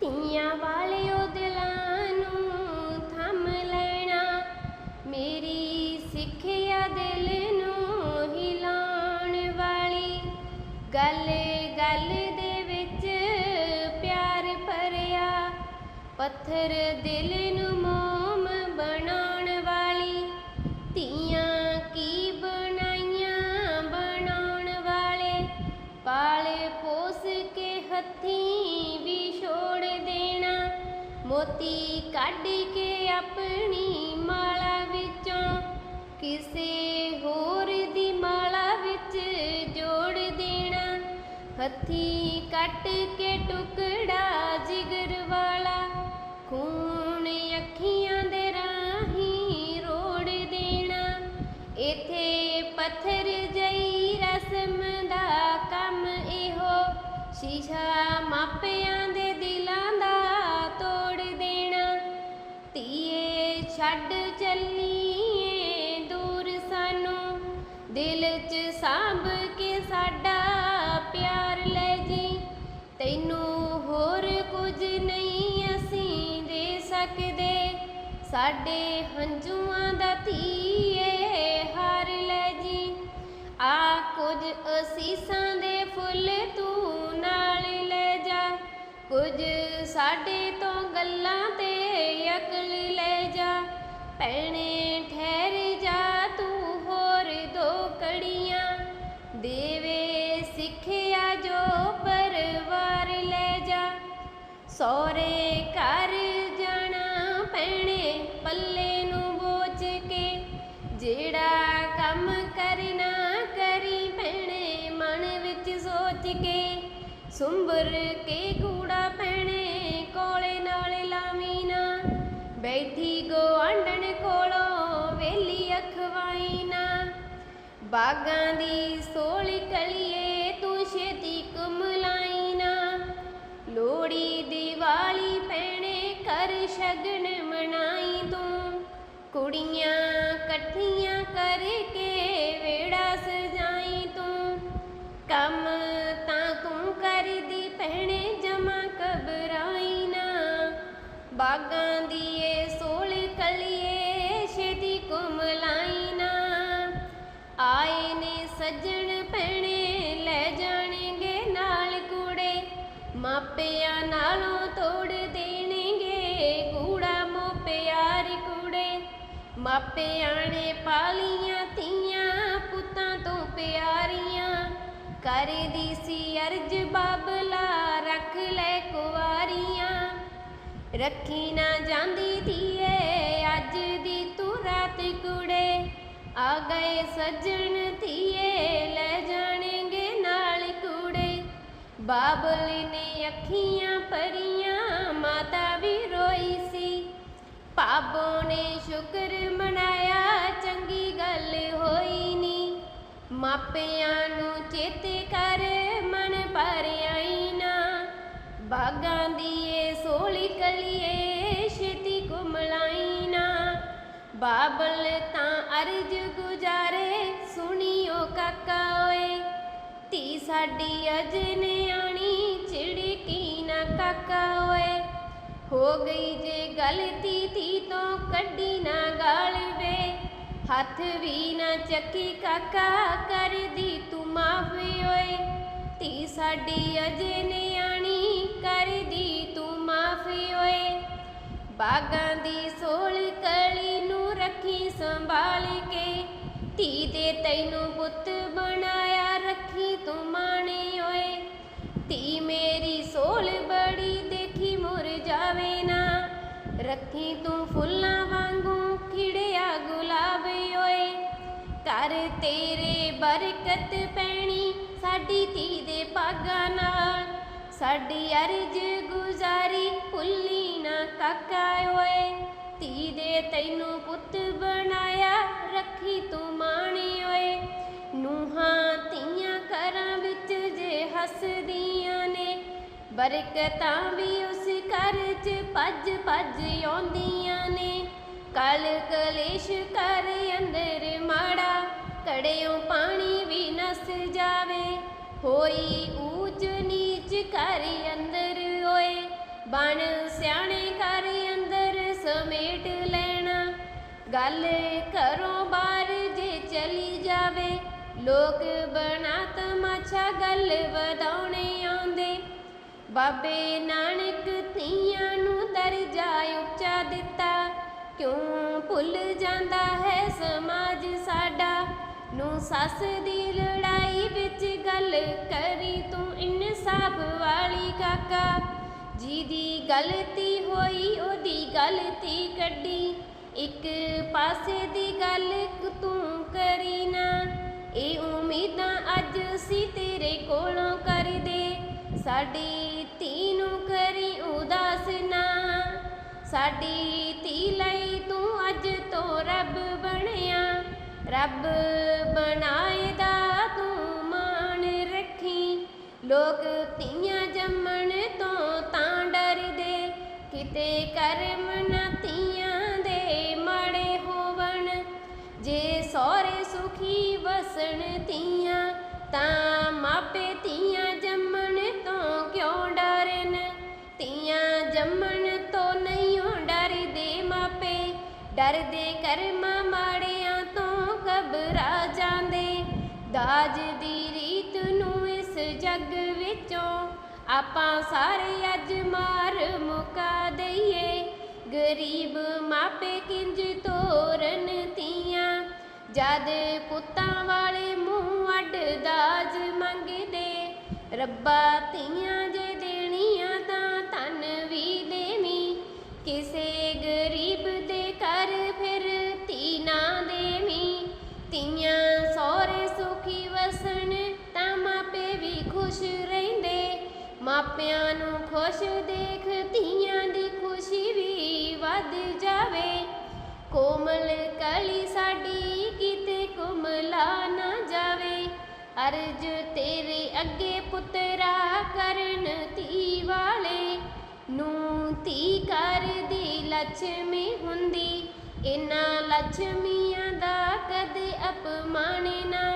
ਧੀਆਂ ਵਾਲਿਓ ਦਿਲਾਂ ਨੂੰ ਥੰਮ ਲੈਣਾ, ਮੇਰੀ ਸਿੱਖਿਆ ਦਿਲ ਨੂੰ ਹਿਲਾਉਣ ਵਾਲੀ। ਗੱਲ ਗੱਲ ਦੇ ਵਿੱਚ ਪਿਆਰ ਭਰਿਆ, ਪੱਥਰ ਦਿਲ ਨੂੰ ਮੋ ਪੋਸ ਕੇ ਹੱਥੀਂ ਵੀ ਛੋੜ ਦੇਣਾ। ਮੋਤੀ ਕੱਢ ਕੇ ਆਪਣੀ ਮਾਲਾ ਵਿੱਚੋਂ ਕਿਸੇ ਹੋਰ ਦੀ ਮਾਲਾ ਵਿੱਚ ਜੋੜ ਦੇਣਾ। ਹੱਥੀ ਕੱਟ ਕੇ ਟੁਕੜਾ ਜਿਗਰ ਵਾਲਾ, ਖੂਨ ਸ਼ੀਸ਼ਾ ਮਾਪਿਆਂ ਦੇ ਦਿਲਾਂ ਦਾ ਤੋੜ ਦੇਣਾ। ਧੀਏ ਛੱਡ ਚੱਲੀਏ ਦੂਰ ਸਾਨੂੰ। ਦਿਲ 'ਚ ਸਾਂਭ ਕੇ ਸਾਡਾ ਪਿਆਰ ਲੈ ਜੀ। ਤੈਨੂੰ ਹੋਰ ਕੁਝ ਨਹੀਂ ਅਸੀਂ ਦੇ ਸਕਦੇ। ਸਾਡੇ ਹੰਝੂਆਂ ਦਾ ਧੀਏ ਹਾਰ ਲੈ ਜੀ। ਆ ਕੁਝ ਅਸੀਸਾਂ ਦੇ ਫੁੱਲ ਤੂੰ ਕੁਝ ਸਾਡੇ ਤੋਂ ਗੱਲਾਂ ਤੇ ਅਕਲ ਲੈ ਜਾ ਭੈਣੇ ਠਹਿਰੇ ਸੁੰਬਰ ਕੇ ਕੂੜਾ ਪੈਣੇ ਕੋਲੇ ਨਾਲ ਲਾਵੀ ਨਾ। ਬੈਠੀ ਗੋਆਂਢਣ ਕੋਲੋਂ ਵੇਲੀ ਅਖਵਾਈ ਨਾ। ਬਾਗਾਂ ਦੀ ਸੋਲੀ ਕਲੀਏ ਤੂੰ ਛੇਤੀ ਕੁਮਲਾਈ ਨਾ। ਲੋੜੀ ਬਾਗਾਂ ਦੀ ਸੋਲ ਕਲੀਏ ਛੇਤੀ ਕੁਮ ਲਾਈਨਾ ਆਏ ਨੇ ਸੱਜਣ ਭੈਣੇ, ਲੈ ਜਾਣਗੇ ਨਾਲ ਕੂੜੇ। ਮਾਪਿਆਂ ਨਾਲੋਂ ਤੋੜ ਦੇਣਗੇ ਕੂੜਾ ਮੋ ਪਿਆਰ ਕੂੜੇ। ਮਾਪਿਆਂ ਨੇ ਪਾਲੀਆਂ ਧੀਆਂ, ਪੁੱਤਾਂ ਤੋਂ ਪਿਆਰੀਆਂ। ਕਰਦੀ ਸੀ ਅਰਜ ਬਾਬਲਾ ਰੱਖ ਰੱਖੀ ਨਾ ਜਾਂਦੀ ਧੀਏ, ਅੱਜ ਦੀ ਤੂੰ ਰਾਤ ਕੁੜੇ। ਆ ਗਏ ਸੱਜਣ ਧੀਏ, ਲੈ ਜਾਣਗੇ ਨਾਲ ਕੁੜੇ। ਬਾਬਲ ਨੇ ਅੱਖੀਆਂ ਭਰੀਆਂ, ਮਾਤਾ ਵੀ ਰੋਈ ਸੀ। ਪਾਪੋ ਨੇ ਸ਼ੁਕਰ ਮਨਾਇਆ, ਚੰਗੀ ਗੱਲ ਹੋਈ ਨੀ। ਮਾਪਿਆਂ ਨੂੰ ਚੇਤੇ ਕਰ, ਮਨ ਭਰ ਆਈ ਨਾ। ਬਾਗਾਂ ਦੀ ਏ ਸੋਲੀ ਕਲੀਏ, ਛੇਤੀ ਕੁਮਲਾਈ ਨਾ ਬਾਬਲ ਤਾਂ ਅਰਜ ਗੁਜਾਰੇ, ਸੁਣੀਓ ਕਾਕਾ ਸਾਡੀ ਅਜ ਨਿਆਣੀ ਚਿੜਕੀ ਨਾ ਕਾਕਾ ਓਏ। ਹੋ ਗਈ ਜੇ ਗਲਤੀ ਧੀ ਤੋਂ, ਕੱਢੀ ਨਾ ਗਾਲ ਵੇ। ਹੱਥ ਵੀ ਨਾ ਚੱਕੀ ਕਾਕਾ, ਕਰਦੀ ਤੂੰ ਮਾਫੀ ਓਏ। ਧੀ ਸਾਡੀ ਅਜੇ ਨਿਆਣੀ, ਕਰਦੀ ਤੂੰ ਓਏ। ਬਾਗਾਂ ਦੀ ਸੋਲ ਕਲੀ ਨੂੰ ਰੱਖੀ ਸੰਭਾਲ ਕੇ, ਧੀ ਦੇ ਤੈਨੂੰ ਪੁੱਤ ਬਣਾਇਆ ਰੱਖੀ ਤੂੰ ਮਾਣੇ ਓਏ। ਧੀ ਮੇਰੀ ਸੋਲ ਬੜੀ ਦੇਖੀ ਮੁਰ ਜਾਵੇ ਨਾ, ਰੱਖੀ ਤੂੰ ਫੁੱਲਾਂ ਵਾਂਗੂ ਖਿੜਿਆ ਗੁਲਾਬ ਓਏ। ਕਰ ਤੇਰੇ ਬਰਕਤ ਪੈਣੀ ਸਾਡੀ ਧੀ ਦੇ ਪਾਗਾਂ ਨਾਲ। ਸਾਡੀ ਅਰਜ ਗੁਜ਼ਾਰੀ ਭੁੱਲੀ ਨਾ ਕਾਕਾ ਓਏ। ਧੀ ਦੇ ਤੈਨੂੰ ਪੁੱਤ ਬਣਾਇਆ ਰੱਖੀ ਤੂੰ ਮਾਣੀ ਓਏ। ਨੂਹਾਂ ਧੀਆਂ ਘਰਾਂ ਵਿੱਚ ਜੇ ਹੱਸਦੀਆਂ ਨੇ, ਬਰਕਤਾਂ ਵੀ ਉਸ ਘਰ 'ਚ ਭੱਜ ਭੱਜ ਆਉਂਦੀਆਂ ਨੇ। ਕਲ ਕਲੇਸ਼ ਕਰ ਅੰਦਰ ਮਾੜਾ ਕੜਿਓ ਪਾਣੀ ਵੀ ਨਸ ਜਾਵੇ। ਹੋਈ ਊ ਨੀਚ ਅੰਦਰ ਓਏ, ਬਣ ਸਿਆਣੇ ਘਰ ਅੰਦਰ ਸਮੇਟ ਲੈਣਾ। ਗੱਲ ਘਰੋਂ ਬਾਹਰ ਜੇ ਚਲੀ ਜਾਵੇ, ਲੋਕ ਬਣਾ ਤਮਾਸ਼ਾ ਗੱਲ ਵਧਾਉਣੇ ਆਉਂਦੇ। ਬਾਬੇ ਨਾਨਕ ਧੀਆਂ ਨੂੰ ਦਰਜਾ ਉੱਚਾ ਦਿੱਤਾ। ਕਿਉਂ ਭੁੱਲ ਜਾਂਦਾ ਹੈ ਸਮਾਜ ਸਾਡਾ? ਨੂੰ ਸੱਸ ਦੀ ਲੜਾਈ ਵਿੱਚ ਗੱਲ ਕਰੀ ਤੂੰ ਇਨਸਾਫ ਵਾਲੀ ਕਾਕਾ, ਜਿਹਦੀ ਗਲਤੀ ਹੋਈ ਉਹਦੀ ਗਲਤੀ ਕੱਢੀ। ਇੱਕ ਪਾਸੇ ਦੀ ਗੱਲ ਤੂੰ ਕਰੀ ਨਾ, ਇਹ ਉਮੀਦਾਂ ਅੱਜ ਸੀ ਤੇਰੇ ਕੋਲੋਂ ਕਰਦੇ। ਸਾਡੀ ਧੀ ਨੂੰ ਕਰੀ ਉਦਾਸ ਨਾ, ਸਾਡੀ ਧੀ ਲਈ ਤੂੰ ਅੱਜ ਤੋਂ ਰੱਬ ਬਣਿਆ। ਰੱਬ ਬਣਾਏ ਦਾ ਲੋਕ ਧੀਆਂ ਜੰਮਣ ਤੋਂ ਤਾਂ ਡਰਦੇ। ਕਿਤੇ ਕਰਮ ਨਾ ਧੀਆਂ ਦੇ ਮਾੜੇ ਹੋਵਣ। ਜੇ ਸਹੁਰੇ ਸੁਖੀ ਵਸਣ ਧੀਆਂ, ਤਾਂ ਮਾਪੇ ਧੀਆਂ ਜੰਮਣ ਤੋਂ ਕਿਉਂ ਡਰਨ? ਧੀਆਂ ਜੰਮਣ ਤੋਂ ਨਹੀਂ ਡਰਦੇ ਮਾਪੇ। ਡਰਦੇ ਕਰਮਾਂ ਮਾੜਿਆਂ ਤੋਂ ਘਬਰਾ ਜਾਂਦੇ। ਦਾਜ ਦੀ ਆਪਾਂ ਸਾਰੇ ਅੱਜ ਮਾਰ ਮੁਕਾ ਦਈਏ। ਗਰੀਬ ਮਾਪੇ ਕਿੰਜ ਤੋਰਨ ਧੀਆਂ ਜਦ ਪੁੱਤਾਂ ਵਾਲੇ ਮੂੰਹ ਅੱਡ ਦਾਜ ਮੰਗਦੇ। ਰੱਬਾ ਧੀਆਂ ਜੇ ਦੇਣੀਆਂ ਤਾਂ ਧਨ ਵੀ ਦੇਵੀਂ। ਕਿਸੇ ਗਰੀਬ ਦੇ ਘਰ ਫਿਰ ਤੀ ਨਾ ਦੇਵੀਂ। ਧੀਆਂ ਸਹੁਰੇ ਸੁਖੀ ਵਸਣ ਤਾਂ ਮਾਪੇ ਵੀ ਖੁਸ਼ ਮਾਪਿਆਂ ਨੂੰ ਖੁਸ਼ ਦੇਖ, ਧੀਆਂ ਦੀ ਖੁਸ਼ੀ ਵੀ ਵੱਧ ਜਾਵੇ। ਕੋਮਲ ਕਲੀ ਸਾਡੀ ਕਿਤੇ ਕੁਮਲਾ ਨਾ ਜਾਵੇ। ਅਰਜ ਤੇਰੇ ਅੱਗੇ ਪੁੱਤਰਾ ਕਰਨ ਤੀ ਵਾਲੇ ਨੂੰ ਤੀ ਕਰਦੀ ਲక్ష్ਮੀ ਹੁੰਦੀ। ਇਨਾ ਲక్ష్ਮੀਆਂ ਦਾ ਕਦੇ ਅਪਮਾਨ ਨਾ